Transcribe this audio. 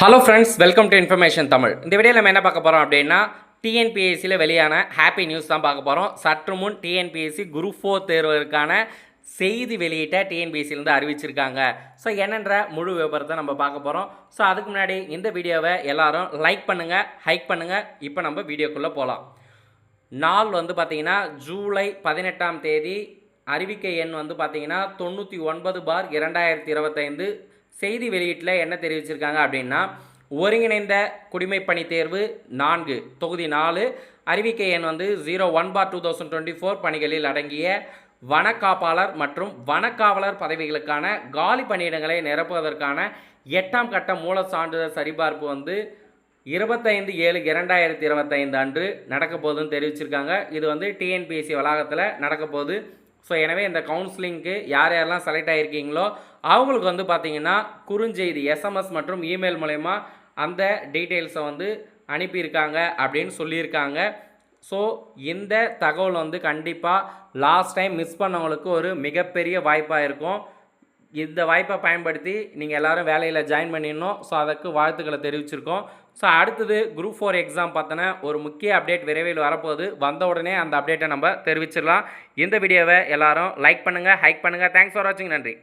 Hello friends welcome to information Tamil இந்த வீடியோவில் நம்ம என்ன பார்க்க போகிறோம் அப்படின்னா டிஎன்பிஎஸ்சியில் வெளியான ஹாப்பி நியூஸ் தான் பார்க்க போகிறோம் சற்று முன் டிஎன்பிஎஸ்சி குரூப் ஃபோர் தேர்வதற்கான செய்தி வெளியிட்ட டிஎன்பிஎஸ்சிலேருந்து அறிவிச்சிருக்காங்க. ஸோ என்னன்ற முழு விவரத்தை நம்ம பார்க்க போகிறோம் ஸோ அதுக்கு முன்னாடி இந்த வீடியோவை எல்லாரும் லைக் பண்ணுங்கள் ஹைக் பண்ணுங்கள் இப்போ நம்ம வீடியோக்குள்ளே போகலாம் நாள் வந்து பார்த்தீங்கன்னா ஜூலை பதினெட்டாம் தேதி. அறிவிக்கை எண் வந்து பார்த்திங்கன்னா தொண்ணூற்றி ஒன்பது பார் இரண்டாயிரத்தி இருபத்தைந்து. செய்தி வெளியீட்டில் என்ன தெரிவிச்சிருக்காங்க அப்படின்னா ஒருங்கிணைந்த குடிமைப்பணி தேர்வு நான்கு தொகுதி நாலு அறிவிக்கை எண் வந்து zero one four two thousand twenty four பணிகளில் அடங்கிய வனக்காப்பாளர் மற்றும் வனக்காவலர் பதவிகளுக்கான காலி பணியிடங்களை நிரப்புவதற்கான எட்டாம் கட்ட மூல சான்றிதழ் சரிபார்ப்பு வந்து இருபத்தைந்து ஏழு இரண்டாயிரத்தி இருபத்தைந்து அன்று நடக்க போகுதுன்னு தெரிவிச்சிருக்காங்க. இது வந்து டிஎன்பிஎஸ்சி வளாகத்தில் நடக்க போகுது ஸோ எனவே இந்த கவுன்சிலிங்க்கு யார் யாரெல்லாம் செலக்ட் ஆகியிருக்கீங்களோ அவங்களுக்கு வந்து பார்த்தீங்கன்னா குறுஞ்செய்தி எஸ்எம்எஸ் மற்றும் இமெயில் மூலயமா அந்த டீட்டெயில்ஸை வந்து அனுப்பியிருக்காங்க அப்படின்னு சொல்லியிருக்காங்க. ஸோ இந்த தகவல் வந்து கண்டிப்பாக லாஸ்ட் டைம் மிஸ் பண்ணவங்களுக்கு ஒரு மிகப்பெரிய வாய்ப்பாக இருக்கும். இந்த வாய்ப்பை பயன்படுத்தி நீங்கள் எல்லாரும் வேலையில் ஜாயின் பண்ணிடணும். ஸோ அதற்கு வாழ்த்துக்களை தெரிவிச்சிருக்கோம். ஸோ அடுத்தது குரூப் ஃபோர் எக்ஸாம் பார்த்தோன்னா ஒரு முக்கிய அப்டேட் விரைவில் வரப்போகுது. வந்த உடனே அந்த அப்டேட்டை நம்ம தெரிவிச்சிடலாம். இந்த வீடியோவை எல்லாரும் லைக் பண்ணுங்கள் ஹைக் பண்ணுங்கள் தேங்க்ஸ் ஃபார் வாட்சிங் நன்றி.